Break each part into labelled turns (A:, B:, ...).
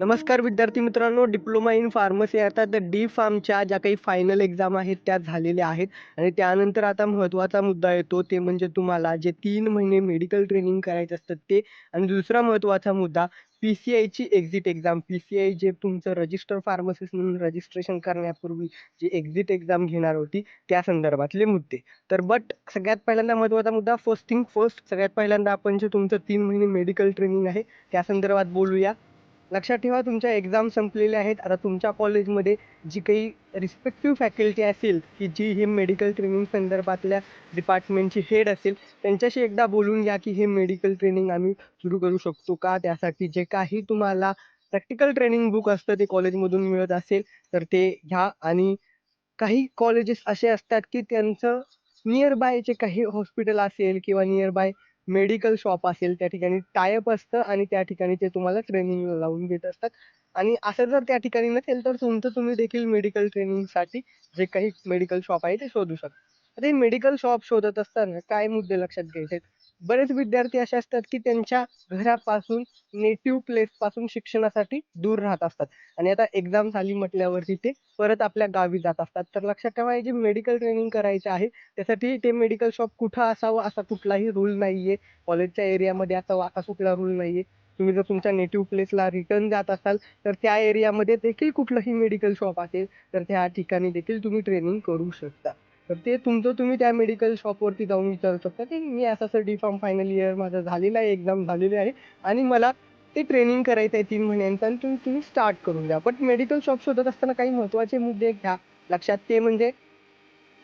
A: नमस्कार विद्यार्थी मित्रांनो डिप्लोमा इन फार्मसी अर्थात डी फार्मच्या ज्या काही फायनल एक्झाम आहेत त्या झालेल्या आहेत. आणि त्यानंतर आता महत्त्वाचा मुद्दा येतो ते म्हणजे तुम्हाला जे तीन महिने मेडिकल ट्रेनिंग करायचं असतं ते. आणि दुसरा महत्त्वाचा मुद्दा पी सी आयची exit exam P C I जे तुमचं रजिस्टर फार्मसिस्ट म्हणून रजिस्ट्रेशन करण्यापूर्वी जी एक्झिट एक्झाम घेणार होती त्या संदर्भातले मुद्दे. तर बट सगळ्यात पहिल्यांदा महत्त्वाचा मुद्दा फर्स्ट थिंग फर्स्ट सगळ्यात पहिल्यांदा आपण जे तुमचं तीन महिने मेडिकल ट्रेनिंग आहे त्या संदर्भात बोलूया. लक्षात ठेवा तुमच्या एक्झाम संपलेल्या आहेत. आता तुमच्या कॉलेजमध्ये जी काही रिस्पेक्टिव्ह फॅकल्टी असेल की जी हे मेडिकल ट्रेनिंग संदर्भातल्या डिपार्टमेंटची हेड असेल त्यांच्याशी एकदा बोलून घ्या की हे मेडिकल ट्रेनिंग आम्ही सुरू करू शकतो का? त्यासाठी जे काही तुम्हाला प्रॅक्टिकल ट्रेनिंग बुक असतं ते कॉलेजमधून मिळत असेल तर ते घ्या. आणि काही कॉलेजेस असे असतात की त्यांचं नियर बायचे काही हॉस्पिटल असेल किंवा नियर बाय मेडिकल शॉप असेल त्या ठिकाणी टायअप असतं आणि त्या ठिकाणी ते तुम्हाला ट्रेनिंग लावून देत असतात आणि असं जर त्या ठिकाणी नसेल तर तुमचं तुम्ही देखील मेडिकल ट्रेनिंगसाठी जे काही मेडिकल शॉप आहे ते शोधू शकता आता हे मेडिकल शॉप शोधत असताना काय मुद्दे लक्षात घ्यायचे आहेत? बरेच विद्यार्थी असे असतात की त्यांच्या घरापासून नेटिव्ह प्लेस पासून शिक्षणासाठी दूर राहत असतात. आणि आता एक्झाम झाली म्हटल्यावरती ते परत आपल्या गावी जात असतात. तर लक्षात ठेवा हे जे मेडिकल ट्रेनिंग करायचं आहे त्यासाठी ते मेडिकल शॉप कुठं असावं असा कुठलाही रूल नाही आहे कॉलेजच्या एरियामध्ये असावा असा कुठला रूल नाही आहे तुम्ही जर तुमच्या नेटिव्ह प्लेसला रिटर्न जात असाल तर त्या एरियामध्ये देखील कुठलंही मेडिकल शॉप असेल तर त्या ठिकाणी देखील तुम्ही ट्रेनिंग करू शकता. तर ते तुमचं तुम्ही त्या मेडिकल शॉपवरती जाऊन विचारू शकता की मी असं असं डी फार्म फायनल इयर माझं झालेलं आहे एक्झाम झालेली आहे आणि मला ते ट्रेनिंग करायचं आहे तीन महिन्यांचं आणि तुम्ही तुम्ही स्टार्ट करून द्या. बट मेडिकल शॉप शोधत असताना काही महत्त्वाचे मुद्दे घ्या. लक्षात ते म्हणजे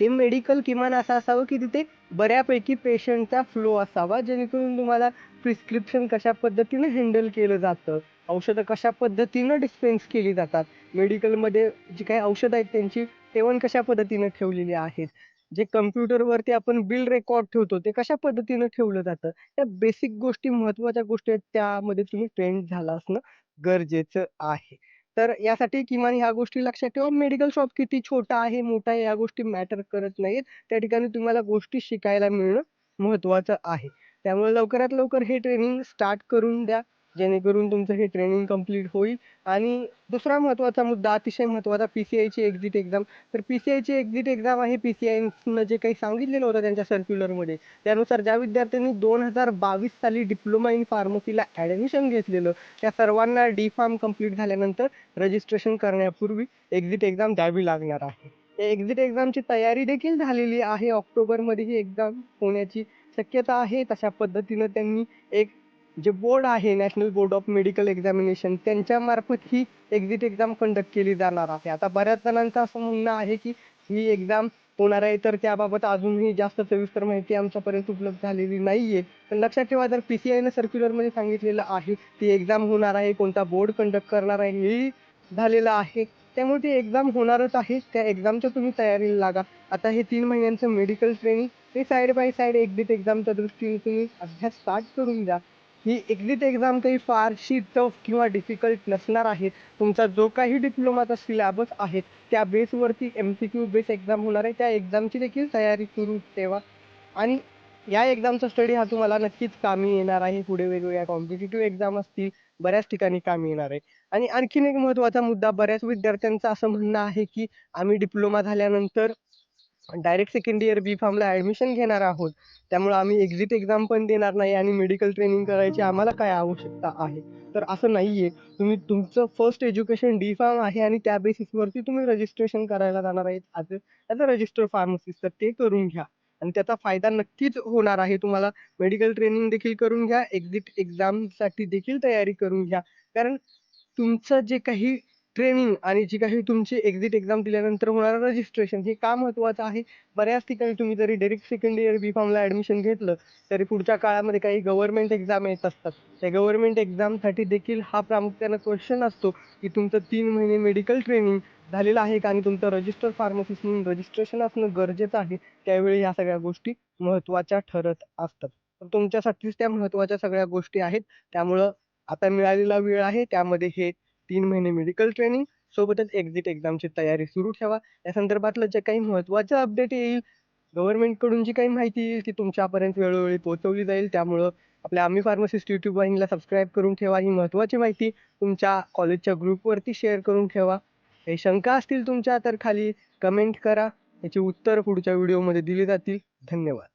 A: ते मेडिकल किमान असं असावं की तिथे बऱ्यापैकी पेशंटचा फ्लो असावा जेणेकरून तुम्हाला प्रिस्क्रिप्शन कशा पद्धतीनं हँडल केलं जातं औषधं कशा पद्धतीनं डिस्पेन्स केली जातात मेडिकलमध्ये जी काही औषधं आहेत त्यांची ठेवण कशा पद्धतीनं ठेवलेली आहेत जे कम्प्युटरवरती आपण बिल रेकॉर्ड ठेवतो ते कशा पद्धतीनं ठेवलं जातं त्या बेसिक गोष्टी महत्त्वाच्या गोष्टी आहेत त्यामध्ये तुम्ही ट्रेंड झाला असणं गरजेचं आहे. तर यासाठी किमान ह्या गोष्टी लक्षात ठेवा. मेडिकल शॉप किती छोटा आहे मोठा आहे या गोष्टी मॅटर करत नाहीत. त्या ठिकाणी तुम्हाला गोष्टी शिकायला मिळणं महत्त्वाचं आहे. त्यामुळे लवकरात लवकर हे ट्रेनिंग स्टार्ट करून द्या. जेणेकरून तुमचं हे ट्रेनिंग कंप्लीट होईल. आणि दुसरा महत्त्वाचा मुद्दा अतिशय महत्त्वाचा पी सी आयची एक्झिट एक्झाम तर पी सी आयची एक्झिट एक्झाम आहे पी सी आयनं जे काही सांगितलेलं होतं त्यांच्या सर्क्युलरमध्ये त्यानुसार ज्या विद्यार्थ्यांनी दोन हजार बावीस साली डिप्लोमा इन फार्मसीला ॲडमिशन घेतलेलं त्या सर्वांना डी फार्म कंप्लीट झाल्यानंतर रजिस्ट्रेशन करण्यापूर्वी एक्झिट एक्झाम द्यावी लागणार आहे. या एक्झिट एक्झामची तयारी देखील झालेली आहे. ऑक्टोबरमध्ये ही एक्झाम होण्याची शक्यता आहे. तशा पद्धतीनं त्यांनी एक जे बोर्ड आहे national board of medical examination त्यांच्या मार्फत ही एक्झिट एक्झाम कंडक्ट केली जाणार आहे. आता बऱ्याच जणांचं असं म्हणणं आहे की ही एक्झाम होणार आहे तर त्याबाबत अजूनही जास्त सविस्तर माहिती आमच्यापर्यंत उपलब्ध झालेली नाहीये. पण लक्षात ठेवा जर पी सी आयनं सर्क्युलरमध्ये सांगितलेलं आहे ती एक्झाम होणार आहे कोणता बोर्ड कंडक्ट करणार आहे हेही झालेलं आहे. त्यामुळे ती एक्झाम होणारच आहे त्या एक्झामच्या तुम्ही तयारीला लागा. आता हे तीन महिन्यांचं मेडिकल ट्रेनिंग ते साईड बाय साईड एक्झिट एक्झामच्या दृष्टीने तुम्ही अभ्यास स्टार्ट करून द्या. ही एक्झिट एक्झाम काही फारशी टफ किंवा डिफिकल्ट नसणार आहे. तुमचा जो काही डिप्लोमाचा सिलॅबस आहे त्या बेसवरती M C Q base exam होणार आहे. त्या एक्झामची देखील तयारी सुरू ठेवा. आणि या एक्झामचा स्टडी हा तुम्हाला नक्कीच कामी येणार आहे. पुढे वेगवेगळ्या कॉम्पिटिटिव्ह एक्झाम असतील बऱ्याच ठिकाणी कामी येणार आहे. आणि आणखीन एक महत्त्वाचा मुद्दा बऱ्याच विद्यार्थ्यांचं असं म्हणणं आहे की आम्ही डिप्लोमा झाल्यानंतर डायरेक्ट सेकंड इयर बी फार्मला ॲडमिशन घेणार आहोत. त्यामुळे आम्ही एक्झिट एक्झाम पण देणार नाही आणि मेडिकल ट्रेनिंग करायची आम्हाला काय आवश्यकता आहे? तर असं नाही आहे तुम्ही तुमचं फर्स्ट एज्युकेशन डी फार्म आहे आणि त्या बेसिसवरती तुम्ही रजिस्ट्रेशन करायला जाणार आहेत as as a register pharmacist तर ते करून घ्या. आणि त्याचा फायदा नक्कीच होणार आहे. तुम्हाला मेडिकल ट्रेनिंग देखील करून घ्या. एक्झिट एक्झामसाठी देखील तयारी करून घ्या. कारण तुमचं जे काही ट्रेनिंग आणि जी काही तुमची एक्झिट एक्झाम दिल्यानंतर होणारं रजिस्ट्रेशन हे का महत्त्वाचं आहे? बऱ्याच ठिकाणी तुम्ही जरी डायरेक्ट सेकंड इयर बी फॉर्मला ॲडमिशन घेतलं तरी पुढच्या काळामध्ये काही गव्हर्नमेंट एक्झाम येत असतात. त्या गव्हर्नमेंट एक्झामसाठी देखील हा प्रामुख्यानं क्वेश्चन असतो की तुमचं तीन महिने मेडिकल ट्रेनिंग झालेलं आहे का? आणि तुमचं रजिस्टर फार्मसिस्ट म्हणून रजिस्ट्रेशन असणं गरजेचं आहे. त्यावेळी ह्या सगळ्या गोष्टी महत्त्वाच्या ठरत असतात. तर तुमच्यासाठीच त्या महत्त्वाच्या सगळ्या गोष्टी आहेत. त्यामुळं आता मिळालेला वेळ आहे. त्यामध्ये हे तीन महिने मेडिकल ट्रेनिंग सोबतच एक्झिट एक्झामची तयारी सुरू ठेवा या संदर्भातलं जे काही महत्त्वाचं अपडेट येईल गव्हर्नमेंटकडून जी काही माहिती येईल ती तुमच्यापर्यंत वेळोवेळी पोहोचवली जाईल. त्यामुळं आपल्या आम्ही फार्मसिस्ट यूट्यूब वाहिनीला सबस्क्राईब करून ठेवा. ही महत्त्वाची माहिती तुमच्या कॉलेजच्या ग्रुपवरती शेअर करून ठेवा. काही शंका असतील तुमच्या तर खाली कमेंट करा. याची उत्तर पुढच्या व्हिडिओमध्ये दिली जातील. धन्यवाद.